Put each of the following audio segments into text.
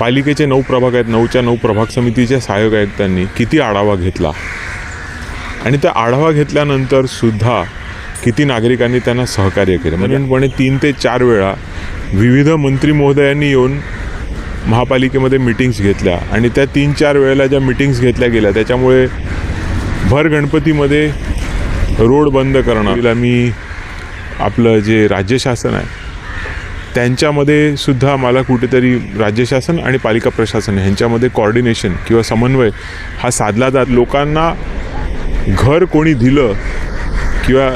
पालिकेचे नऊ प्रभाग आहेत नऊच्या नऊ प्रभाग समितीच्या सहाय्यक आयुक्तांनी किती आढावा घेतला? आणि त्या आढावा घेतल्यानंतर सुद्धा किती नागरिकांनी त्यांना सहकार्य केलं? म्हणूनपणे तीन ते चार वेळा विविध मंत्री महोदयांनी येऊन महापालिकेमध्ये मिटिंग्स घेतल्या. आणि त्या तीन चार वेळेला ज्या मिटिंग्स घेतल्या गेल्या त्याच्यामुळे भर गणपतीमध्ये रोड बंद करणं मी आपलं जे राज्य शासन आहे त्यांच्यामध्ये सुद्धा मला कुठेतरी राज्य शासन आणि पालिका प्रशासन ह्यांच्यामध्ये कॉर्डिनेशन किंवा समन्वय हा साधला जात. लोकांना घर कोणी दिलं किंवा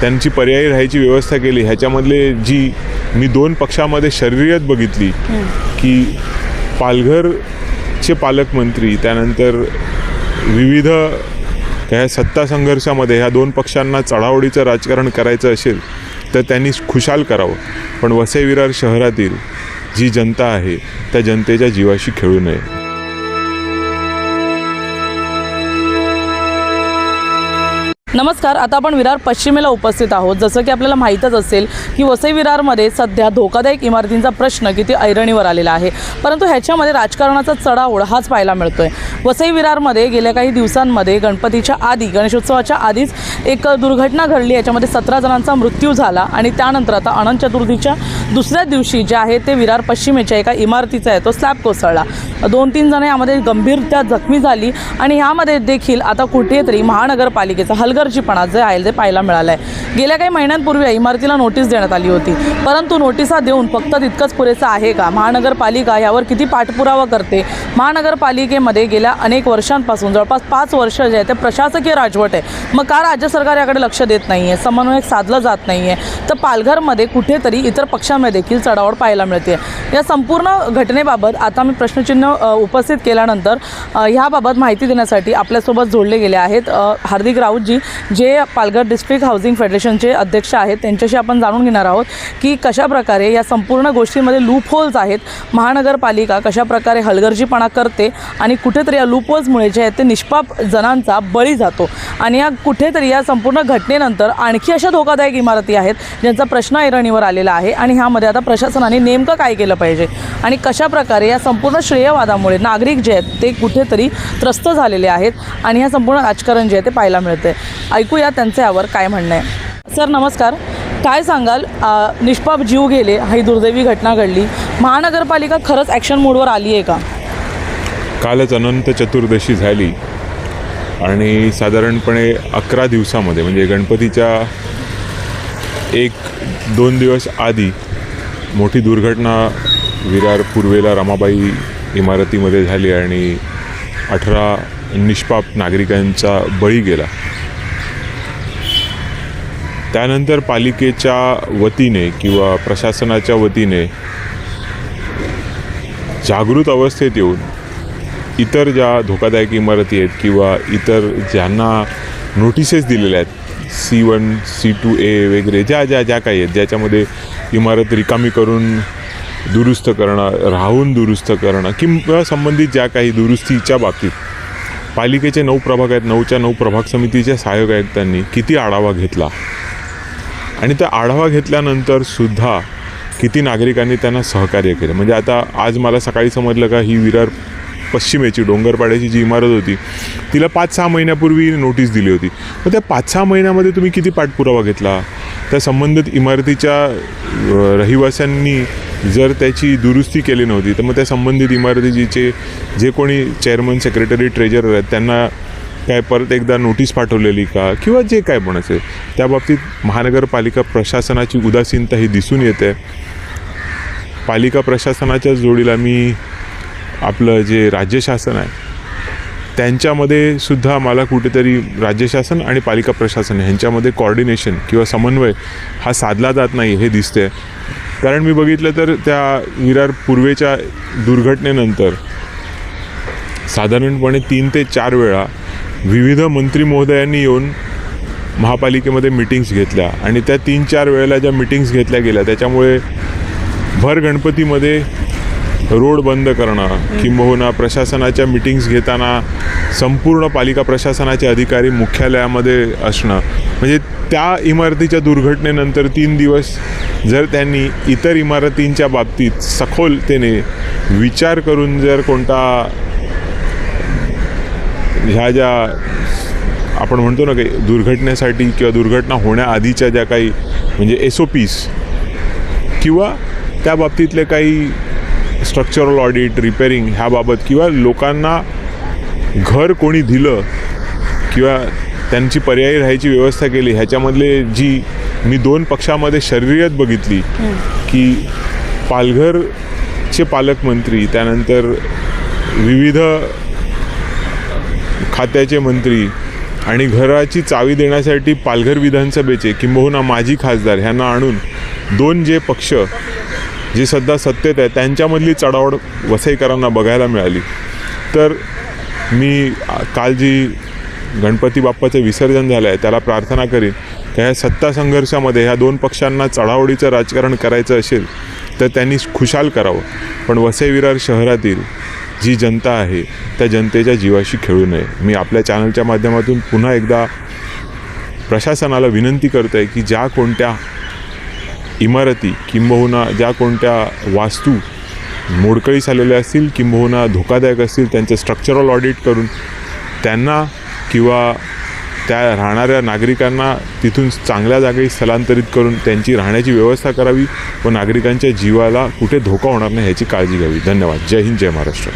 त्यांची पर्यायी राहायची व्यवस्था केली ह्याच्यामधले जी मी दोन पक्षामध्ये शर्यत बघितली की पालघरचे पालकमंत्री त्यानंतर विविध ह्या सत्ता संघर्षामध्ये ह्या दोन पक्षांना चढावडीचं राजकारण करायचं असेल तर त्यांनी खुशाल करावं. पण वसई विरार शहरातील जी जनता आहे त्या जनतेच्या जीवाशी खेळू नये. नमस्कार आता आपण विरार पश्चिमेला उपस्थित आहोत. जसं की आपल्याला माहीतच असेल की वसई विरारमध्ये सध्या धोकादायक इमारतींचा प्रश्न किती ऐरणीवर आलेला आहे. परंतु ह्याच्यामध्ये राजकारणाचा चढाओढ हाच पाहायला मिळतोय. वसई विरारमध्ये गेल्या काही दिवसांमध्ये गणपतीच्या आधी गणेशोत्सवाच्या आधीच एक दुर्घटना घडली. याच्यामध्ये सतरा जणांचा मृत्यू झाला आणि त्यानंतर आता अनंत चतुर्थीच्या दुसऱ्या दिवशी जे आहे ते विरार पश्चिमेच्या एका इमारतीचा आहे तो स्लॅब कोसळला. दोन तीन जण यामध्ये गंभीरत्या जखमी झाली आणि ह्यामध्ये देखील आता कुठेतरी महानगरपालिकेचा हलगर्जीपणा जे आहे ते पाहायला मिळालं आहे गेल्या काही महिन्यांपूर्वी या इमारतीला नोटीस देण्यात आली होती. परंतु नोटिसा देऊन फक्त तितकंच पुरेसं आहे का? महानगरपालिका यावर किती पाठपुरावा करते? महानगरपालिकेमध्ये गेल्या अनेक वर्षांपासून जवळपास पाच वर्ष जे आहे ते प्रशासकीय राजवट आहे. मग का राज्य सरकार याकडे लक्ष देत नाही आहे समन्वयक साधलं जात नाही आहे तर पालघरमध्ये कुठेतरी इतर पक्षांमध्ये देखील चढावड पाहायला मिळते या संपूर्ण घटनेबाबत आता मी प्रश्नचिन्ह उपस्थित केल्यानंतर ह्याबाबत माहिती देण्यासाठी आपल्यासोबत जोडले गेले आहेत हार्दिक राऊतजी जे पालघर डिस्ट्रिक्ट हाऊसिंग फेडरेशनचे अध्यक्ष आहेत. त्यांच्याशी आपण जाणून घेणार आहोत की कशाप्रकारे या संपूर्ण गोष्टींमध्ये लूपहोल्स आहेत. महानगरपालिका कशाप्रकारे हलगर्जीपणा करते आणि कुठेतरी या लूपहोल्समुळे जे आहेत ते निष्पाप जणांचा बळी जातो. आणि या कुठेतरी या संपूर्ण घटनेनंतर आणखी अशा धोकादायक इमारती आहेत ज्यांचा प्रश्न ऐरणीवर आलेला आहे. आणि ह्यामध्ये आता प्रशासनाने नेमकं काय केलं पाहिजे? आणि कशाप्रकारे या संपूर्ण श्रेय वादामुळे नागरिक जे आहेत ते कुठेतरी त्रस्त झालेले आहेत आणि ह्या संपूर्ण राजकारण जे आहे ते पाहायला मिळते ऐकूया त्यांचं यावर काय म्हणणं आहे. सर नमस्कार. काय सांगाल? निष्पाप जीव गेले ही दुर्दैवी घटना घडली. महानगरपालिका खरंच ॲक्शन मोडवर आली आहे का? कालच अनंत चतुर्दशी झाली. आणि साधारणपणे अकरा दिवसामध्ये म्हणजे गणपतीच्या एक दोन दिवस आधी मोठी दुर्घटना विरार पूर्वेला रमाबाई इमारतीमध्ये झाली आणि अठरा निष्पाप नागरिकांचा बळी गेला. त्यानंतर पालिकेच्या वतीने किंवा प्रशासनाच्या वतीने जागृत अवस्थेत येऊन इतर ज्या धोकादायक इमारती आहेत किंवा इतर ज्यांना नोटिसेस दिलेल्या आहेत C one C two A वगैरे ज्या ज्या ज्या काही आहेत ज्याच्यामध्ये इमारत रिकामी करून दुरुस्त करणं राहून दुरुस्त करणं किंवा संबंधित ज्या काही दुरुस्तीच्या बाबतीत. पालिकेचे नऊ प्रभाग आहेत नऊच्या नऊ प्रभाग समितीच्या सहाय्यक आयुक्तांनी किती आढावा घेतला? आणि त्या आढावा घेतल्यानंतर सुद्धा किती नागरिकांनी त्यांना सहकार्य केलं? म्हणजे आता आज मला सकाळी समजलं का ही विरार पश्चिमेची डोंगरपाड्याची जी इमारत होती तिला पाच सहा महिन्यापूर्वी नोटीस दिली होती. मग त्या पाच सहा महिन्यामध्ये तुम्ही किती पाठपुरावा घेतला? त्या संबंधित इमारतीच्या रहिवाशांनी जर त्याची दुरुस्ती केली नव्हती तर मग त्या संबंधित इमारतीचे जे कोणी चेअरमन सेक्रेटरी ट्रेजरर आहेत त्यांना काय परत एकदा नोटीस पाठवलेली का? किंवा जे काय पण असेल त्या बाबतीत महानगरपालिका प्रशासनाची उदासीनता ही दिसून येते. पालिका प्रशासनाच्या जोडीला मी आपलं जे राज्य शासन आहे त्यांच्यामध्ये सुद्धा मला कुठेतरी राज्य शासन आणि पालिका प्रशासन ह्यांच्यामध्ये कॉर्डिनेशन किंवा समन्वय हा साधला जात नाही हे दिसते कारण मी बघितलं तर त्या विरार पूर्वेच्या दुर्घटनेनंतर साधारणपणे तीन ते चार वेळा विविध मंत्री महोदयांनी येऊन महापालिकेमध्ये मिटिंग्स घेतल्या. आणि त्या तीन चार वेळेला ज्या मिटिंग्स घेतल्या गेल्या त्याच्यामुळे भर गणपतीमध्ये रोड बंद करणं किंबहुना प्रशासनाच्या मिटिंग्स घेताना संपूर्ण पालिका प्रशासनाचे अधिकारी मुख्यालयामध्ये असणं म्हणजे त्या इमारतीच्या दुर्घटनेनंतर तीन दिवस जर त्यांनी इतर इमारतींच्या बाबतीत सखोलतेने विचार करून जर कोणता ह्या ज्या आपण म्हणतो ना काही दुर्घटनेसाठी किंवा दुर्घटना होण्याआधीच्या ज्या काही म्हणजे एस ओ पीस किंवा त्या बाबतीतले काही स्ट्रक्चरल ऑडिट रिपेरिंग ह्याबाबत किंवा लोकांना घर कोणी दिलं किंवा त्यांची पर्यायी राहायची व्यवस्था केली. ह्याच्यामधले जी मी दोन पक्षामध्ये शरीरियत बघितली की पालघरचे पालकमंत्री त्यानंतर विविध खात्याचे मंत्री आणि घराची चावी देण्यासाठी पालघर विधानसभेचे किंबहुना माजी खासदार ह्यांना आणून दोन जे पक्ष जे सध्या सत्तेत आहे त्यांच्यामधली चढावड वसईकरांना बघायला मिळाली. तर मी काल जी गणपती बाप्पाचं विसर्जन झालं आहे त्याला प्रार्थना करीन. की ह्या सत्ता संघर्षामध्ये ह्या दोन पक्षांना चढावडीचं राजकारण करायचं असेल तर त्यांनी खुशाल करावं. पण वसई विरार शहरातील जी जनता आहे त्या जनतेच्या जीवाशी खेळू नये. मी आपल्या चॅनलच्या माध्यमातून पुन्हा एकदा प्रशासनाला विनंती करतो आहे की ज्या कोणत्या इमारती किंबहुना ज्या कोणत्या वास्तू मोडकळीस आलेल्या असतील किंबहुना धोकादायक असतील त्यांचे स्ट्रक्चरल ऑडिट करून त्यांना किंवा त्या राहणाऱ्या नागरिकांना तिथून चांगल्या जागी स्थलांतरित करून त्यांची राहण्याची व्यवस्था करावी व नागरिकांच्या जीवाला कुठे धोका होणार नाही ह्याची काळजी घ्यावी. धन्यवाद. जय हिंद जय महाराष्ट्र.